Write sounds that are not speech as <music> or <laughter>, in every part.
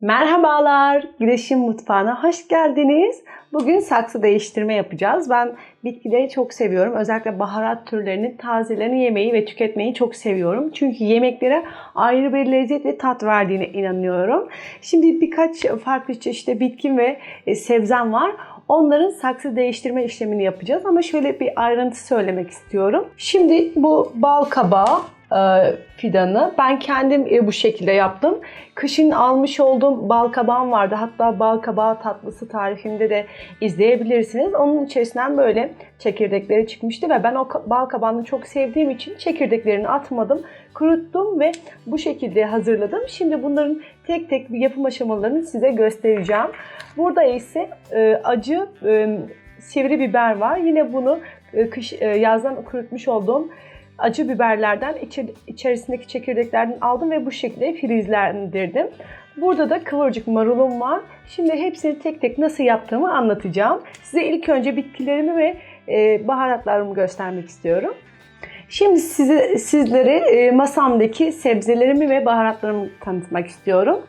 Merhabalar, Güneş'in mutfağına hoş geldiniz. Bugün saksı değiştirme yapacağız. Ben bitkileri çok seviyorum. Özellikle baharat türlerinin tazelerini yemeyi ve tüketmeyi çok seviyorum. Çünkü yemeklere ayrı bir lezzet ve tat verdiğine inanıyorum. Şimdi birkaç farklı çeşitli bitkim ve e, sebzem var. Onların saksı değiştirme işlemini yapacağız ama şöyle bir ayrıntı söylemek istiyorum. Şimdi bu bal kabağı fidanı ben kendim e, bu şekilde yaptım. Kışın almış olduğum bal kabağım vardı. Hatta bal kabağı tatlısı tarifimde de izleyebilirsiniz. Onun içerisinden böyle çekirdekleri çıkmıştı ve ben o ka- bal kabağını çok sevdiğim için çekirdeklerini atmadım. Kuruttum ve bu şekilde hazırladım. Şimdi bunların tek tek bir yapım aşamalarını size göstereceğim. Burada ise e, acı e, sivri biber var. Yine bunu e, kış e, yazdan kurutmuş olduğum acı biberlerden içerisindeki çekirdeklerden aldım ve bu şekilde filizlendirdim. Burada da kıvırcık marulum var. Şimdi hepsini tek tek nasıl yaptığımı anlatacağım. Size ilk önce bitkilerimi ve e, baharatlarımı göstermek istiyorum. Şimdi size sizlere e, masamdaki sebzelerimi ve baharatlarımı tanıtmak istiyorum.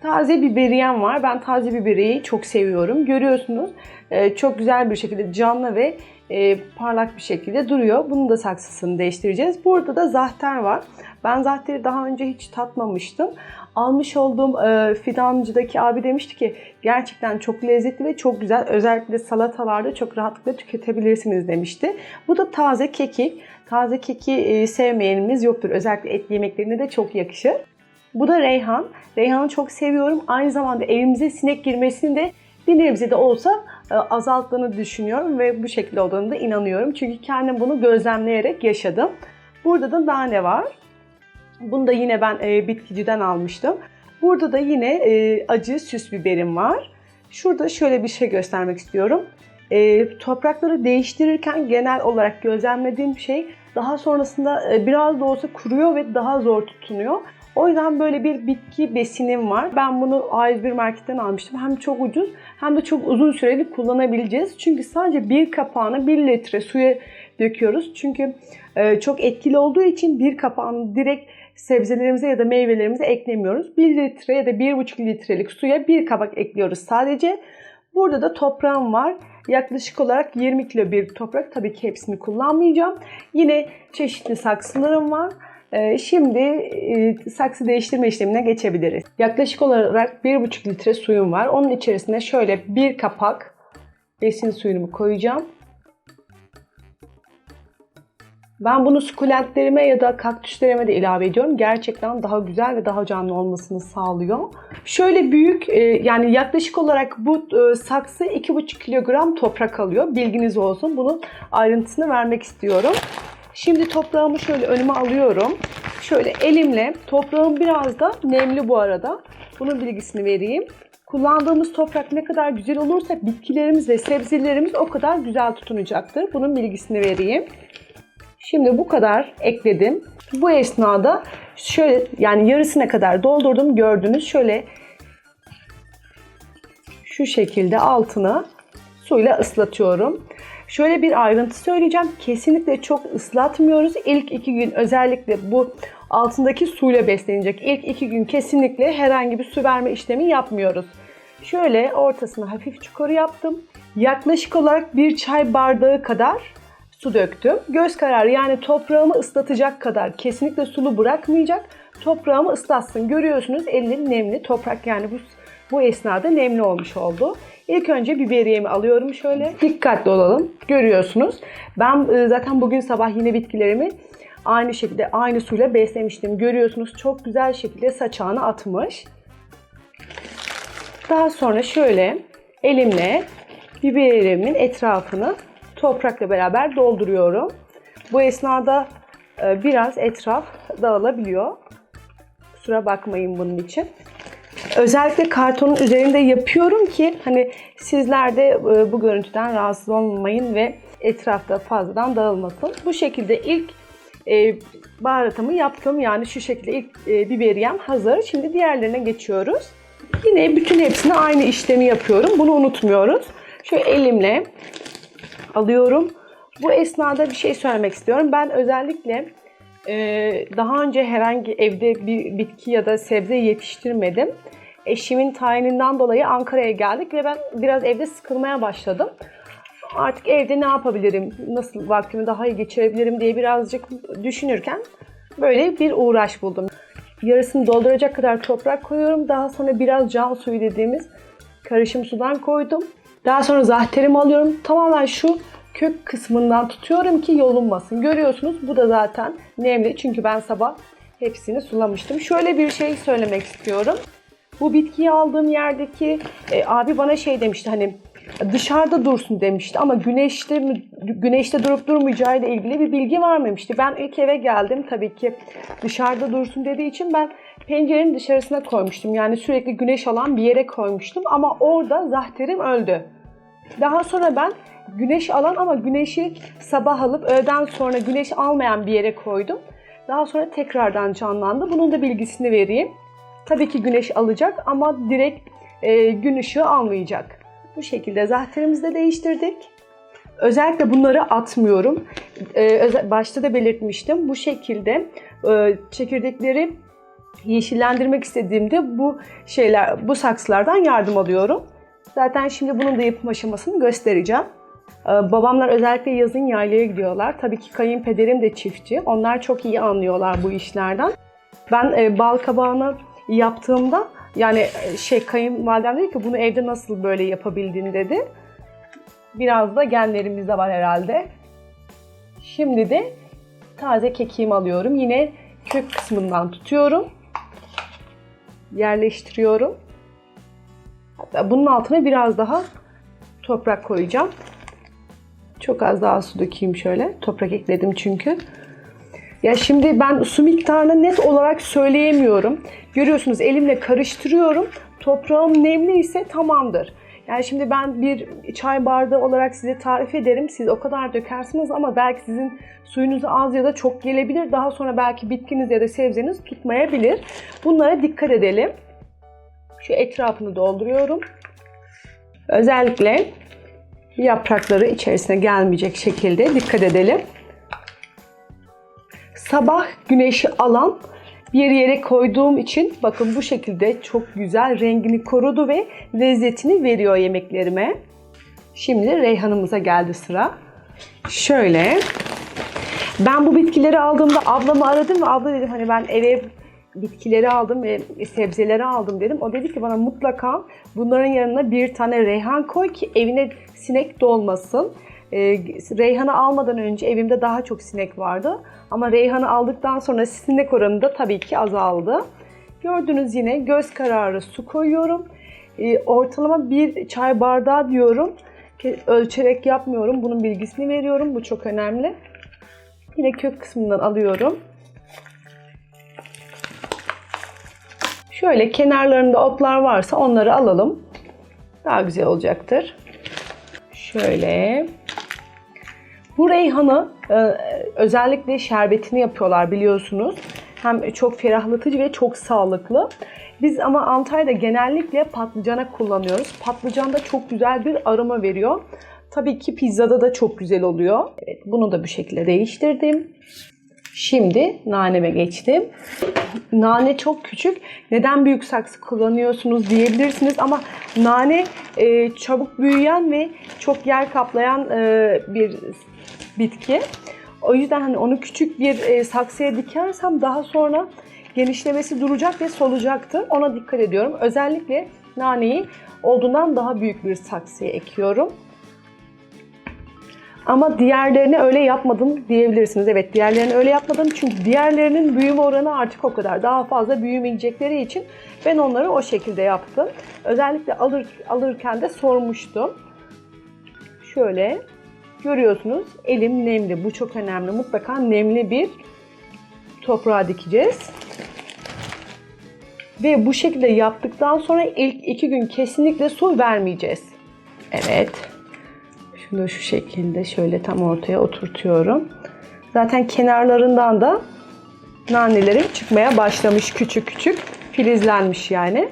Taze biberiyem var. Ben taze biberiyeyi çok seviyorum. Görüyorsunuz e, çok güzel bir şekilde canlı ve e, parlak bir şekilde duruyor. Bunun da saksısını değiştireceğiz. Burada da zahter var. Ben zahteri daha önce hiç tatmamıştım. Almış olduğum e, fidancıdaki abi demişti ki gerçekten çok lezzetli ve çok güzel. Özellikle salatalarda çok rahatlıkla tüketebilirsiniz demişti. Bu da taze kekik. Taze keki e, sevmeyenimiz yoktur. Özellikle et yemeklerine de çok yakışır. Bu da reyhan. Reyhanı çok seviyorum. Aynı zamanda evimize sinek girmesini de bir nebze de olsa azalttığını düşünüyorum ve bu şekilde olduğunu da inanıyorum. Çünkü kendim bunu gözlemleyerek yaşadım. Burada da nane var. Bunu da yine ben e, bitkiciden almıştım. Burada da yine e, acı süs biberim var. Şurada şöyle bir şey göstermek istiyorum. E, toprakları değiştirirken genel olarak gözlemlediğim şey daha sonrasında e, biraz da olsa kuruyor ve daha zor tutunuyor. O yüzden böyle bir bitki besinim var. Ben bunu A101 marketten almıştım. Hem çok ucuz hem de çok uzun süreli kullanabileceğiz. Çünkü sadece bir kapağını 1 litre suya döküyoruz. Çünkü e, çok etkili olduğu için bir kapağını direkt sebzelerimize ya da meyvelerimize eklemiyoruz. 1 litre ya da 1,5 litrelik suya bir kabak ekliyoruz sadece. Burada da toprağım var. Yaklaşık olarak 20 kilo bir toprak. Tabii ki hepsini kullanmayacağım. Yine çeşitli saksılarım var. Ee, Şimdi e, saksı değiştirme işlemine geçebiliriz. Yaklaşık olarak 1,5 litre suyum var. Onun içerisine şöyle bir kapak besin suyumu koyacağım. Ben bunu sukulentlerime ya da kaktüslerime de ilave ediyorum. Gerçekten daha güzel ve daha canlı olmasını sağlıyor. Şöyle büyük e, yani yaklaşık olarak bu e, saksı 2,5 kilogram toprak alıyor. Bilginiz olsun. Bunun ayrıntısını vermek istiyorum. Şimdi toprağımı şöyle önüme alıyorum. Şöyle elimle toprağım biraz da nemli bu arada. Bunun bilgisini vereyim. Kullandığımız toprak ne kadar güzel olursa bitkilerimiz ve sebzelerimiz o kadar güzel tutunacaktır. Bunun bilgisini vereyim. Şimdi bu kadar ekledim. Bu esnada şöyle yani yarısına kadar doldurdum gördünüz. Şöyle şu şekilde altına suyla ıslatıyorum. Şöyle bir ayrıntı söyleyeceğim. Kesinlikle çok ıslatmıyoruz. İlk iki gün özellikle bu altındaki suyla beslenecek. İlk iki gün kesinlikle herhangi bir su verme işlemi yapmıyoruz. Şöyle ortasına hafif çukur yaptım. Yaklaşık olarak bir çay bardağı kadar su döktüm. Göz kararı yani toprağımı ıslatacak kadar kesinlikle sulu bırakmayacak. Toprağımı ıslatsın. Görüyorsunuz elleri nemli. Toprak yani bu, bu esnada nemli olmuş oldu. İlk önce biberiyemi alıyorum şöyle. Dikkatli olalım. Görüyorsunuz. Ben e, zaten bugün sabah yine bitkilerimi aynı şekilde aynı suyla beslemiştim. Görüyorsunuz çok güzel şekilde saçağını atmış. Daha sonra şöyle elimle biberimin etrafını toprakla beraber dolduruyorum. Bu esnada e, biraz etraf dağılabiliyor. Kusura bakmayın bunun için. Özellikle kartonun üzerinde yapıyorum ki hani sizler de e, bu görüntüden rahatsız olmayın ve etrafta fazladan dağılmasın. Bu şekilde ilk e, baharatımı yaptım. Yani şu şekilde ilk e, biberiyem hazır. Şimdi diğerlerine geçiyoruz. Yine bütün hepsine aynı işlemi yapıyorum. Bunu unutmuyoruz. Şöyle elimle alıyorum. Bu esnada bir şey söylemek istiyorum. Ben özellikle e, daha önce herhangi evde bir bitki ya da sebze yetiştirmedim. Eşimin tayininden dolayı Ankara'ya geldik ve ben biraz evde sıkılmaya başladım. Artık evde ne yapabilirim, nasıl vaktimi daha iyi geçirebilirim diye birazcık düşünürken böyle bir uğraş buldum. Yarısını dolduracak kadar toprak koyuyorum. Daha sonra biraz can suyu dediğimiz karışım sudan koydum. Daha sonra zahterimi alıyorum. Tamamen şu kök kısmından tutuyorum ki yolunmasın. Görüyorsunuz bu da zaten nemli. Çünkü ben sabah hepsini sulamıştım. Şöyle bir şey söylemek istiyorum. Bu bitkiyi aldığım yerdeki e, abi bana şey demişti hani dışarıda dursun demişti ama güneşte güneşte durup durmayacağı ile ilgili bir bilgi vermemişti. Ben ilk eve geldim tabii ki dışarıda dursun dediği için ben pencerenin dışarısına koymuştum. Yani sürekli güneş alan bir yere koymuştum ama orada zahterim öldü. Daha sonra ben güneş alan ama güneşi sabah alıp öğleden sonra güneş almayan bir yere koydum. Daha sonra tekrardan canlandı. Bunun da bilgisini vereyim. Tabii ki güneş alacak ama direkt e, gün ışığı almayacak. Bu şekilde zahterimizi de değiştirdik. Özellikle bunları atmıyorum. Ee, başta da belirtmiştim. Bu şekilde e, çekirdekleri yeşillendirmek istediğimde bu şeyler, bu saksılardan yardım alıyorum. Zaten şimdi bunun da yapım aşamasını göstereceğim. Ee, babamlar özellikle yazın yaylaya gidiyorlar. Tabii ki kayınpederim de çiftçi. Onlar çok iyi anlıyorlar bu işlerden. Ben e, bal kabağını yaptığımda yani e, şey kayınvalidem dedi ki bunu evde nasıl böyle yapabildin dedi. Biraz da genlerimizde var herhalde. Şimdi de taze kekiğimi alıyorum. Yine kök kısmından tutuyorum. Yerleştiriyorum. Hatta bunun altına biraz daha toprak koyacağım. Çok az daha su dökeyim şöyle. Toprak ekledim çünkü. Ya şimdi ben su miktarını net olarak söyleyemiyorum. Görüyorsunuz elimle karıştırıyorum. Toprağım nemli ise tamamdır. Yani şimdi ben bir çay bardağı olarak size tarif ederim. Siz o kadar dökersiniz ama belki sizin suyunuz az ya da çok gelebilir. Daha sonra belki bitkiniz ya da sebzeniz tutmayabilir. Bunlara dikkat edelim. Şu etrafını dolduruyorum. Özellikle yaprakları içerisine gelmeyecek şekilde dikkat edelim sabah güneşi alan bir yere koyduğum için bakın bu şekilde çok güzel rengini korudu ve lezzetini veriyor yemeklerime. Şimdi reyhanımıza geldi sıra. Şöyle ben bu bitkileri aldığımda ablamı aradım ve abla dedim hani ben eve bitkileri aldım ve sebzeleri aldım dedim. O dedi ki bana mutlaka bunların yanına bir tane reyhan koy ki evine sinek dolmasın. Ee, reyhanı almadan önce evimde daha çok sinek vardı. Ama reyhanı aldıktan sonra sinek oranı da tabii ki azaldı. Gördünüz yine göz kararı su koyuyorum. Ee, ortalama bir çay bardağı diyorum. Ölçerek yapmıyorum. Bunun bilgisini veriyorum. Bu çok önemli. Yine kök kısmından alıyorum. Şöyle kenarlarında otlar varsa onları alalım. Daha güzel olacaktır. Şöyle. Bu reyhanı e, özellikle şerbetini yapıyorlar biliyorsunuz. Hem çok ferahlatıcı ve çok sağlıklı. Biz ama Antalya'da genellikle patlıcana kullanıyoruz. Patlıcan da çok güzel bir aroma veriyor. Tabii ki pizzada da çok güzel oluyor. Evet, bunu da bu şekilde değiştirdim. Şimdi naneme geçtim. Nane çok küçük. Neden büyük saksı kullanıyorsunuz diyebilirsiniz ama nane e, çabuk büyüyen ve çok yer kaplayan e, bir bitki. O yüzden hani onu küçük bir e, saksıya dikersem daha sonra genişlemesi duracak ve solacaktır. Ona dikkat ediyorum. Özellikle naneyi olduğundan daha büyük bir saksıya ekiyorum. Ama diğerlerini öyle yapmadım diyebilirsiniz. Evet diğerlerini öyle yapmadım çünkü diğerlerinin büyüme oranı artık o kadar. Daha fazla büyümeyecekleri için ben onları o şekilde yaptım. Özellikle alır, alırken de sormuştum. Şöyle görüyorsunuz elim nemli. Bu çok önemli. Mutlaka nemli bir toprağa dikeceğiz. Ve bu şekilde yaptıktan sonra ilk iki gün kesinlikle su vermeyeceğiz. Evet. Şunu şu şekilde şöyle tam ortaya oturtuyorum. Zaten kenarlarından da nanelerim çıkmaya başlamış küçük küçük. Filizlenmiş yani.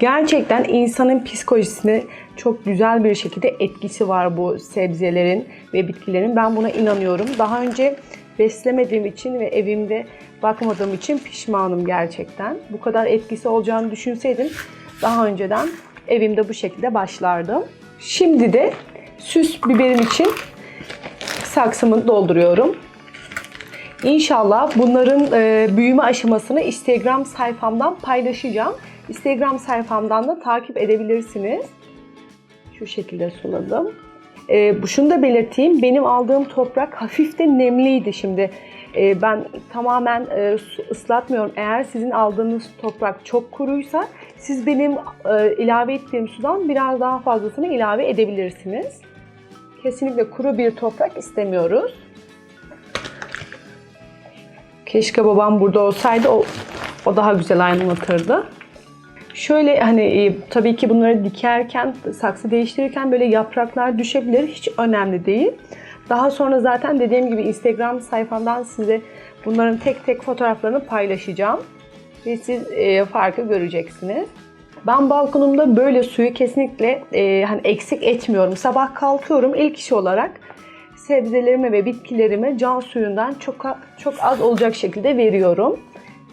Gerçekten insanın psikolojisine çok güzel bir şekilde etkisi var bu sebzelerin ve bitkilerin. Ben buna inanıyorum. Daha önce beslemediğim için ve evimde bakmadığım için pişmanım gerçekten. Bu kadar etkisi olacağını düşünseydim daha önceden evimde bu şekilde başlardım. Şimdi de süs biberim için saksımı dolduruyorum. İnşallah bunların e, büyüme aşamasını Instagram sayfamdan paylaşacağım. Instagram sayfamdan da takip edebilirsiniz. Şu şekilde suladım. E, şunu da belirteyim. Benim aldığım toprak hafif de nemliydi şimdi. E, ben tamamen e, ıslatmıyorum. Eğer sizin aldığınız toprak çok kuruysa siz benim e, ilave ettiğim sudan biraz daha fazlasını ilave edebilirsiniz. Kesinlikle kuru bir toprak istemiyoruz. Keşke babam burada olsaydı o, o daha güzel aydınlatırdı. Şöyle hani e, tabii ki bunları dikerken, saksı değiştirirken böyle yapraklar düşebilir. Hiç önemli değil. Daha sonra zaten dediğim gibi Instagram sayfamdan size bunların tek tek fotoğraflarını paylaşacağım. Ve siz e, farkı göreceksiniz. Ben balkonumda böyle suyu kesinlikle e, hani eksik etmiyorum. Sabah kalkıyorum ilk iş olarak sebzelerime ve bitkilerime can suyundan çok çok az olacak şekilde veriyorum.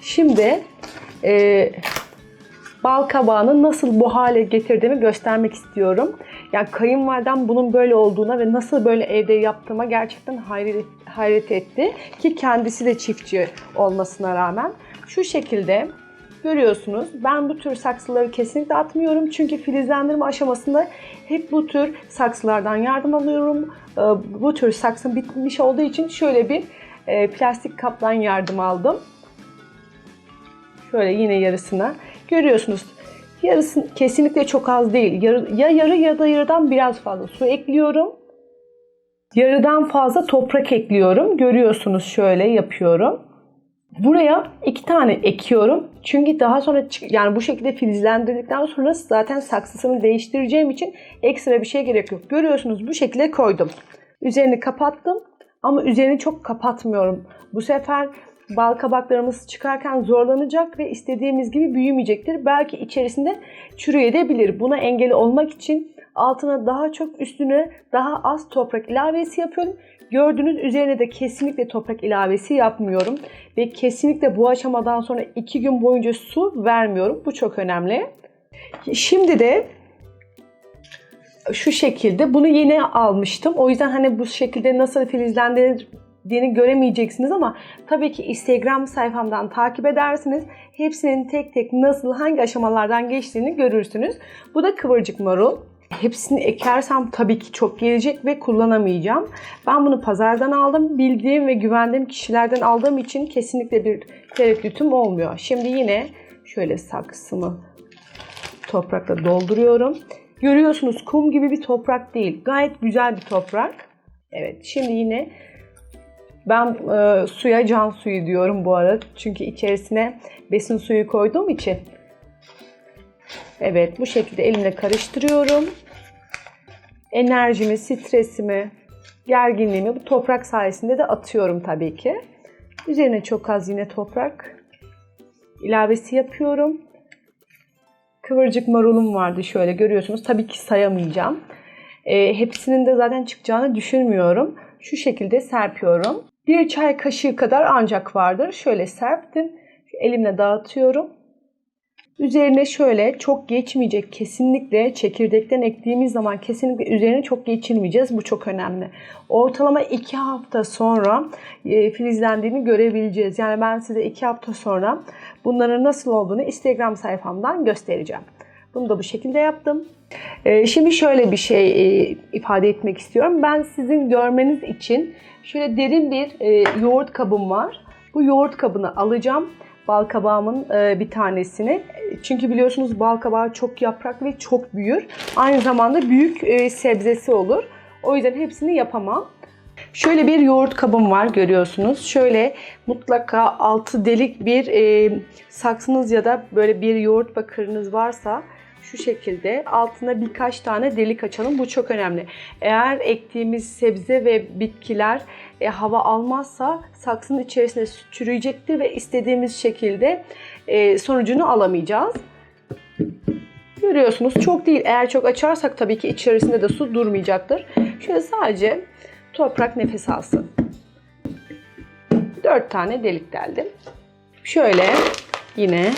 Şimdi e, bal kabağını nasıl bu hale getirdiğimi göstermek istiyorum. Yani kayınvalidem bunun böyle olduğuna ve nasıl böyle evde yaptığıma gerçekten hayret, hayret etti. Ki kendisi de çiftçi olmasına rağmen. Şu şekilde görüyorsunuz. Ben bu tür saksıları kesinlikle atmıyorum. Çünkü filizlendirme aşamasında hep bu tür saksılardan yardım alıyorum. Ee, Bu tür saksım bitmiş olduğu için şöyle bir e, plastik kaptan yardım aldım. Şöyle yine yarısına. Görüyorsunuz. Yarısı kesinlikle çok az değil. Yarı, ya yarı ya da yarıdan biraz fazla su ekliyorum. Yarıdan fazla toprak ekliyorum. Görüyorsunuz şöyle yapıyorum. Buraya iki tane ekiyorum. Çünkü daha sonra yani bu şekilde filizlendirdikten sonra zaten saksısını değiştireceğim için ekstra bir şey gerek yok. Görüyorsunuz bu şekilde koydum. Üzerini kapattım ama üzerini çok kapatmıyorum. Bu sefer bal kabaklarımız çıkarken zorlanacak ve istediğimiz gibi büyümeyecektir. Belki içerisinde çürüyebilir. Buna engel olmak için altına daha çok üstüne daha az toprak ilavesi yapıyorum. Gördüğünüz üzerine de kesinlikle toprak ilavesi yapmıyorum. Ve kesinlikle bu aşamadan sonra 2 gün boyunca su vermiyorum. Bu çok önemli. Şimdi de şu şekilde bunu yeni almıştım. O yüzden hani bu şekilde nasıl filizlendiğini göremeyeceksiniz ama tabii ki Instagram sayfamdan takip edersiniz. Hepsinin tek tek nasıl hangi aşamalardan geçtiğini görürsünüz. Bu da kıvırcık marul. Hepsini ekersem tabii ki çok gelecek ve kullanamayacağım. Ben bunu pazardan aldım. Bildiğim ve güvendiğim kişilerden aldığım için kesinlikle bir tereddütüm olmuyor. Şimdi yine şöyle saksımı toprakla dolduruyorum. Görüyorsunuz kum gibi bir toprak değil. Gayet güzel bir toprak. Evet şimdi yine ben e, suya can suyu diyorum bu arada. Çünkü içerisine besin suyu koyduğum için. Evet bu şekilde elimle karıştırıyorum. Enerjimi, stresimi, gerginliğimi bu toprak sayesinde de atıyorum tabii ki. Üzerine çok az yine toprak ilavesi yapıyorum. Kıvırcık marulum vardı şöyle görüyorsunuz. Tabii ki sayamayacağım. E, hepsinin de zaten çıkacağını düşünmüyorum. Şu şekilde serpiyorum. Bir çay kaşığı kadar ancak vardır. Şöyle serptim. Elimle dağıtıyorum. Üzerine şöyle çok geçmeyecek kesinlikle çekirdekten ektiğimiz zaman kesinlikle üzerine çok geçirmeyeceğiz. Bu çok önemli. Ortalama 2 hafta sonra e, filizlendiğini görebileceğiz. Yani ben size 2 hafta sonra bunların nasıl olduğunu Instagram sayfamdan göstereceğim. Bunu da bu şekilde yaptım. E, şimdi şöyle bir şey e, ifade etmek istiyorum. Ben sizin görmeniz için şöyle derin bir e, yoğurt kabım var. Bu yoğurt kabını alacağım bal kabağımın e, bir tanesini. Çünkü biliyorsunuz bal kabağı çok yaprak ve çok büyür. Aynı zamanda büyük e, sebzesi olur. O yüzden hepsini yapamam. Şöyle bir yoğurt kabım var görüyorsunuz. Şöyle mutlaka altı delik bir e, saksınız ya da böyle bir yoğurt bakırınız varsa şu şekilde altına birkaç tane delik açalım. Bu çok önemli. Eğer ektiğimiz sebze ve bitkiler e, hava almazsa saksının içerisinde çürüyecektir ve istediğimiz şekilde e, sonucunu alamayacağız. Görüyorsunuz çok değil. Eğer çok açarsak tabii ki içerisinde de su durmayacaktır. Şöyle sadece toprak nefes alsın. 4 tane delik deldim. Şöyle yine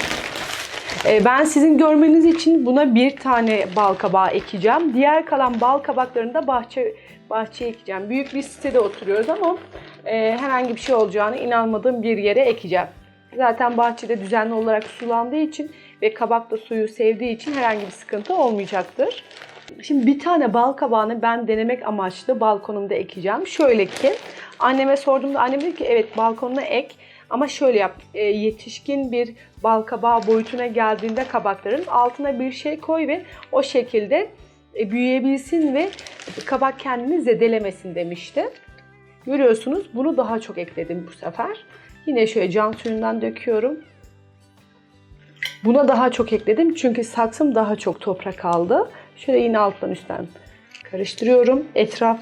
ben sizin görmeniz için buna bir tane bal kabağı ekeceğim. Diğer kalan bal kabaklarını da bahçe bahçeye ekeceğim. Büyük bir sitede oturuyoruz ama e, herhangi bir şey olacağını inanmadığım bir yere ekeceğim. Zaten bahçede düzenli olarak sulandığı için ve kabak da suyu sevdiği için herhangi bir sıkıntı olmayacaktır. Şimdi bir tane bal kabağını ben denemek amaçlı balkonumda ekeceğim. Şöyle ki anneme sorduğumda annem dedi ki evet balkonuna ek ama şöyle yap e, yetişkin bir bal kabağı boyutuna geldiğinde kabakların altına bir şey koy ve o şekilde e, büyüyebilsin ve kabak kendini zedelemesin demişti. Görüyorsunuz bunu daha çok ekledim bu sefer. Yine şöyle cam suyundan döküyorum. Buna daha çok ekledim çünkü saksım daha çok toprak aldı. Şöyle yine alttan üstten karıştırıyorum. Etraf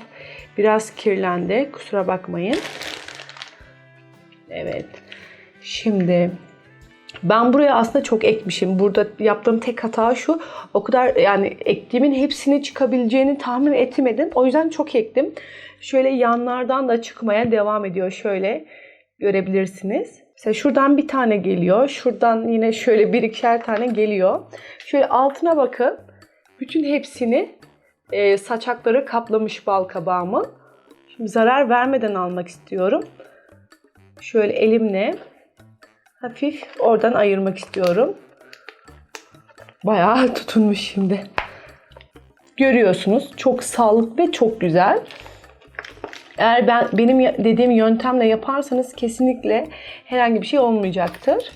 biraz kirlendi. Kusura bakmayın. Evet. Şimdi ben buraya aslında çok ekmişim. Burada yaptığım tek hata şu. O kadar yani ektiğimin hepsini çıkabileceğini tahmin etmedim. O yüzden çok ektim. Şöyle yanlardan da çıkmaya devam ediyor. Şöyle görebilirsiniz. Mesela şuradan bir tane geliyor. Şuradan yine şöyle bir ikişer tane geliyor. Şöyle altına bakın. Bütün hepsini e, saçakları kaplamış bal kabağımın. Şimdi zarar vermeden almak istiyorum. Şöyle elimle hafif oradan ayırmak istiyorum. Bayağı tutunmuş şimdi. Görüyorsunuz çok sağlıklı ve çok güzel. Eğer ben benim dediğim yöntemle yaparsanız kesinlikle herhangi bir şey olmayacaktır.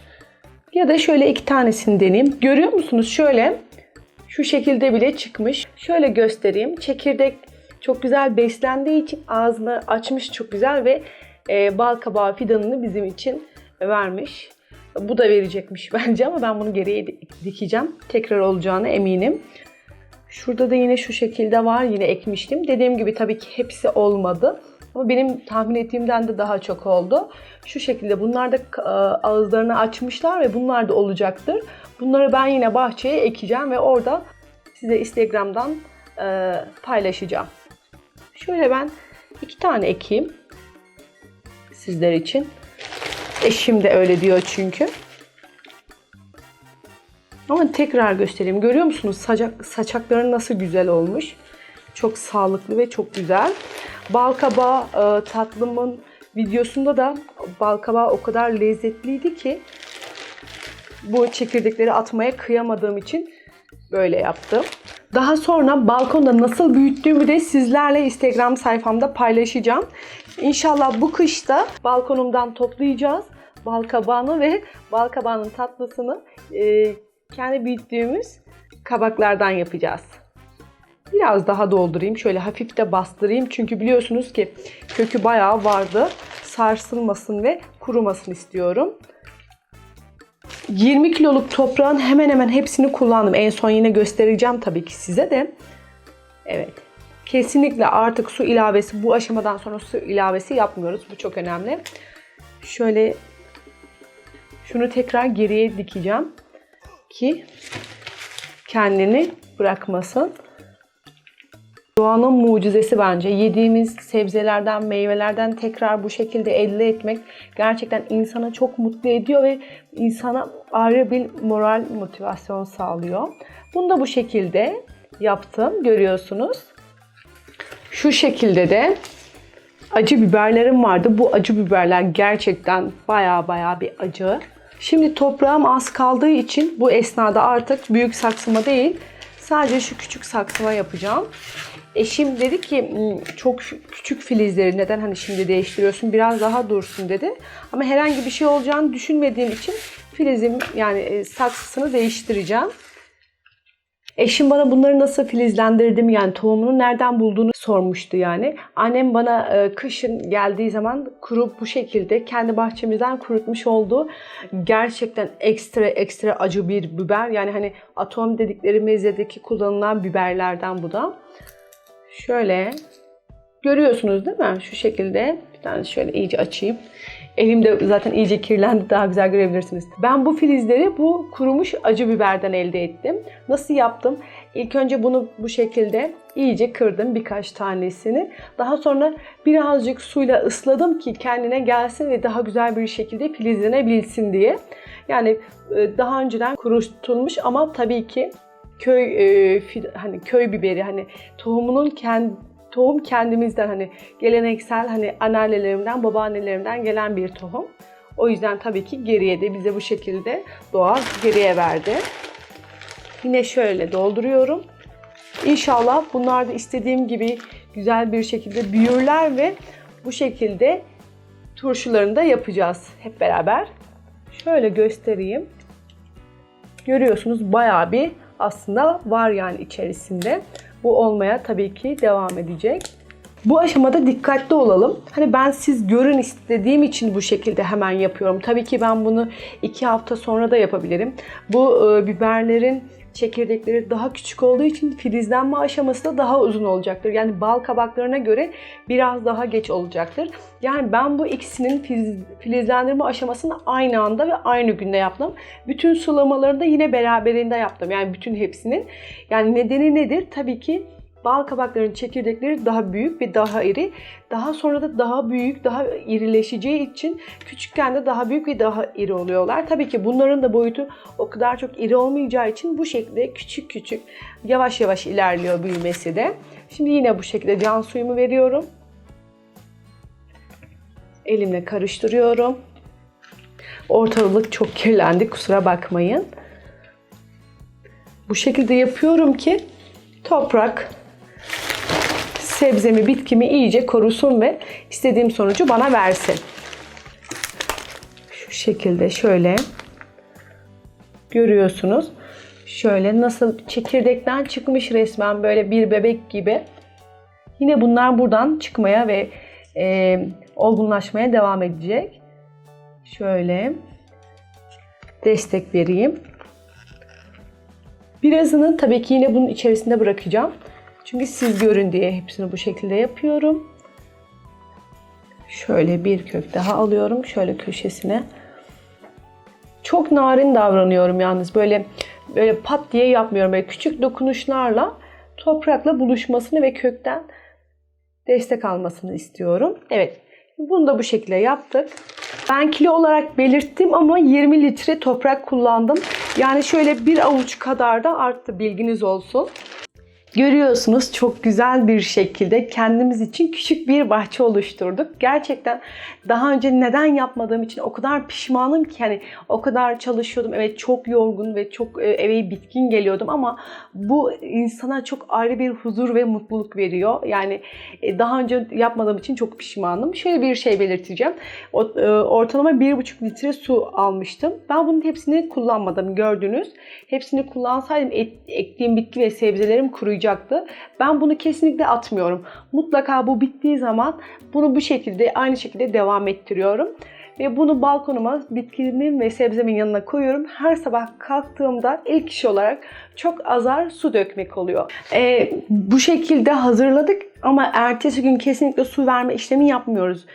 Ya da şöyle iki tanesini deneyeyim. Görüyor musunuz? Şöyle şu şekilde bile çıkmış. Şöyle göstereyim. Çekirdek çok güzel beslendiği için ağzını açmış çok güzel ve e, bal kabağı fidanını bizim için vermiş. Bu da verecekmiş <laughs> bence ama ben bunu geriye dikeceğim. Tekrar olacağına eminim. Şurada da yine şu şekilde var. Yine ekmiştim. Dediğim gibi tabii ki hepsi olmadı. Ama benim tahmin ettiğimden de daha çok oldu. Şu şekilde bunlar da e, ağızlarını açmışlar ve bunlar da olacaktır. Bunları ben yine bahçeye ekeceğim ve orada size Instagram'dan e, paylaşacağım. Şöyle ben iki tane ekeyim sizler için. Eşim de öyle diyor çünkü. Ama tekrar göstereyim. Görüyor musunuz saçak, saçakları nasıl güzel olmuş? Çok sağlıklı ve çok güzel. Balkabağı e, tatlımın videosunda da balkabağı o kadar lezzetliydi ki bu çekirdekleri atmaya kıyamadığım için böyle yaptım. Daha sonra balkonda nasıl büyüttüğümü de sizlerle Instagram sayfamda paylaşacağım. İnşallah bu kışta balkonumdan toplayacağız. Balkabağını ve balkabağının tatlısını e, kendi büyüttüğümüz kabaklardan yapacağız. Biraz daha doldurayım. Şöyle hafif de bastırayım. Çünkü biliyorsunuz ki kökü bayağı vardı. Sarsılmasın ve kurumasın istiyorum. 20 kiloluk toprağın hemen hemen hepsini kullandım. En son yine göstereceğim tabii ki size de. Evet. Kesinlikle artık su ilavesi bu aşamadan sonra su ilavesi yapmıyoruz. Bu çok önemli. Şöyle şunu tekrar geriye dikeceğim ki kendini bırakmasın. Doğanın mucizesi bence. Yediğimiz sebzelerden, meyvelerden tekrar bu şekilde elde etmek gerçekten insana çok mutlu ediyor ve insana ayrı bir moral motivasyon sağlıyor. Bunu da bu şekilde yaptım. Görüyorsunuz. Şu şekilde de acı biberlerim vardı. Bu acı biberler gerçekten baya baya bir acı. Şimdi toprağım az kaldığı için bu esnada artık büyük saksıma değil sadece şu küçük saksıma yapacağım. Eşim dedi ki "Hmm, çok küçük filizleri neden hani şimdi değiştiriyorsun biraz daha dursun dedi. Ama herhangi bir şey olacağını düşünmediğim için filizim yani e, saksısını değiştireceğim. Eşim bana bunları nasıl filizlendirdim yani tohumunu nereden bulduğunu sormuştu yani. Annem bana e, kışın geldiği zaman kurup bu şekilde kendi bahçemizden kurutmuş olduğu gerçekten ekstra ekstra acı bir biber. Yani hani atom dedikleri mezedeki kullanılan biberlerden bu da. Şöyle görüyorsunuz değil mi? Şu şekilde bir tane şöyle iyice açayım. Elim de zaten iyice kirlendi daha güzel görebilirsiniz. Ben bu filizleri bu kurumuş acı biberden elde ettim. Nasıl yaptım? İlk önce bunu bu şekilde iyice kırdım birkaç tanesini. Daha sonra birazcık suyla ısladım ki kendine gelsin ve daha güzel bir şekilde filizlenebilsin diye. Yani e, daha önceden kurutulmuş ama tabii ki köy e, fi- hani köy biberi hani tohumunun kendi tohum kendimizden hani geleneksel hani anneannelerimden, babaannelerimden gelen bir tohum. O yüzden tabii ki geriye de bize bu şekilde doğa geriye verdi. Yine şöyle dolduruyorum. İnşallah bunlar da istediğim gibi güzel bir şekilde büyürler ve bu şekilde turşularını da yapacağız hep beraber. Şöyle göstereyim. Görüyorsunuz bayağı bir aslında var yani içerisinde. Bu olmaya tabii ki devam edecek. Bu aşamada dikkatli olalım. Hani ben siz görün istediğim için bu şekilde hemen yapıyorum. Tabii ki ben bunu iki hafta sonra da yapabilirim. Bu e, biberlerin çekirdekleri daha küçük olduğu için filizlenme aşaması da daha uzun olacaktır. Yani bal kabaklarına göre biraz daha geç olacaktır. Yani ben bu ikisinin filiz, filizlendirme aşamasını aynı anda ve aynı günde yaptım. Bütün sulamaları da yine beraberinde yaptım. Yani bütün hepsinin. Yani nedeni nedir? Tabii ki bal kabaklarının çekirdekleri daha büyük ve daha iri. Daha sonra da daha büyük, daha irileşeceği için küçükken de daha büyük ve daha iri oluyorlar. Tabii ki bunların da boyutu o kadar çok iri olmayacağı için bu şekilde küçük küçük yavaş yavaş ilerliyor büyümesi de. Şimdi yine bu şekilde can suyumu veriyorum. Elimle karıştırıyorum. Ortalık çok kirlendi kusura bakmayın. Bu şekilde yapıyorum ki toprak sebzemi, bitkimi iyice korusun ve istediğim sonucu bana versin. Şu şekilde şöyle görüyorsunuz. Şöyle nasıl çekirdekten çıkmış resmen böyle bir bebek gibi. Yine bunlar buradan çıkmaya ve e, olgunlaşmaya devam edecek. Şöyle destek vereyim. Birazını tabii ki yine bunun içerisinde bırakacağım. Çünkü siz görün diye hepsini bu şekilde yapıyorum. Şöyle bir kök daha alıyorum. Şöyle köşesine. Çok narin davranıyorum yalnız. Böyle böyle pat diye yapmıyorum. Böyle küçük dokunuşlarla toprakla buluşmasını ve kökten destek almasını istiyorum. Evet. Bunu da bu şekilde yaptık. Ben kilo olarak belirttim ama 20 litre toprak kullandım. Yani şöyle bir avuç kadar da arttı bilginiz olsun. Görüyorsunuz çok güzel bir şekilde kendimiz için küçük bir bahçe oluşturduk. Gerçekten daha önce neden yapmadığım için o kadar pişmanım ki hani o kadar çalışıyordum. Evet çok yorgun ve çok e, eve bitkin geliyordum ama bu insana çok ayrı bir huzur ve mutluluk veriyor. Yani e, daha önce yapmadığım için çok pişmanım. Şöyle bir şey belirteceğim. E, Ortalama 1,5 litre su almıştım. Ben bunun hepsini kullanmadım gördünüz. Hepsini kullansaydım ektiğim bitki ve sebzelerim kuruyacaktı. Ben bunu kesinlikle atmıyorum. Mutlaka bu bittiği zaman bunu bu şekilde aynı şekilde devam ettiriyorum. Ve bunu balkonuma bitkimin ve sebzemin yanına koyuyorum. Her sabah kalktığımda ilk iş olarak çok azar su dökmek oluyor. Ee, bu şekilde hazırladık ama ertesi gün kesinlikle su verme işlemi yapmıyoruz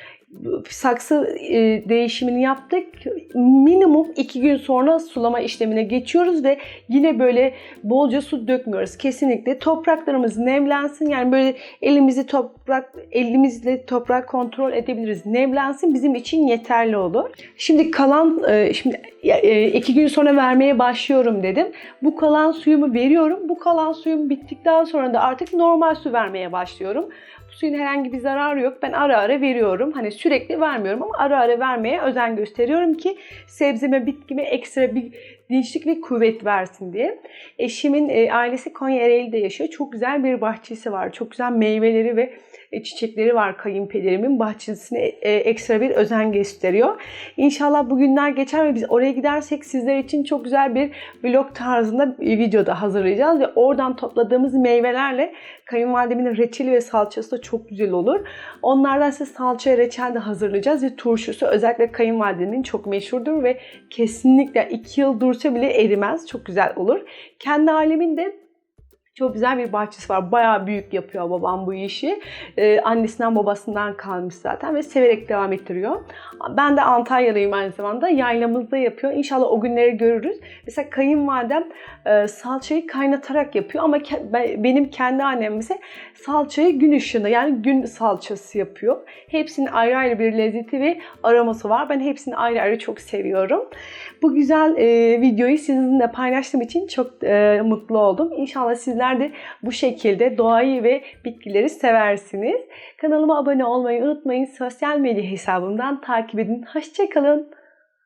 saksı e, değişimini yaptık. Minimum iki gün sonra sulama işlemine geçiyoruz ve yine böyle bolca su dökmüyoruz. Kesinlikle topraklarımız nemlensin. Yani böyle elimizi toprak elimizle toprak kontrol edebiliriz. Nemlensin bizim için yeterli olur. Şimdi kalan e, şimdi e, iki gün sonra vermeye başlıyorum dedim. Bu kalan suyumu veriyorum. Bu kalan suyum bittikten sonra da artık normal su vermeye başlıyorum. Bu suyun herhangi bir zararı yok. Ben ara ara veriyorum. Hani sürekli vermiyorum ama ara ara vermeye özen gösteriyorum ki sebzeme, bitkime ekstra bir dinçlik ve kuvvet versin diye. Eşimin e, ailesi Konya Ereğli'de yaşıyor. Çok güzel bir bahçesi var. Çok güzel meyveleri ve çiçekleri var kayınpederimin. Bahçesine e, ekstra bir özen gösteriyor. İnşallah bu günler geçer ve biz oraya gidersek sizler için çok güzel bir vlog tarzında bir videoda hazırlayacağız ve oradan topladığımız meyvelerle kayınvalidemin reçeli ve salçası da çok güzel olur. Onlardan size salça reçel de hazırlayacağız ve turşusu özellikle kayınvalidemin çok meşhurdur ve kesinlikle 2 yıl dursa bile erimez. Çok güzel olur. Kendi ailemin de Çok güzel bir bahçesi var. Bayağı büyük yapıyor babam bu işi. Ee, annesinden babasından kalmış zaten ve severek devam ettiriyor. Ben de Antalyalıyım aynı zamanda. Yaylamızda yapıyor. İnşallah o günleri görürüz. Mesela kayınvalidem e, salçayı kaynatarak yapıyor ama ke- ben- benim kendi annem ise salçayı gün ışığında yani gün salçası yapıyor. Hepsinin ayrı ayrı bir lezzeti ve aroması var. Ben hepsini ayrı ayrı çok seviyorum. Bu güzel e, videoyu sizinle paylaştığım için çok e, mutlu oldum. İnşallah sizler de bu şekilde doğayı ve bitkileri seversiniz. Kanalıma abone olmayı unutmayın. Sosyal medya hesabımdan takip edin. Hoşçakalın.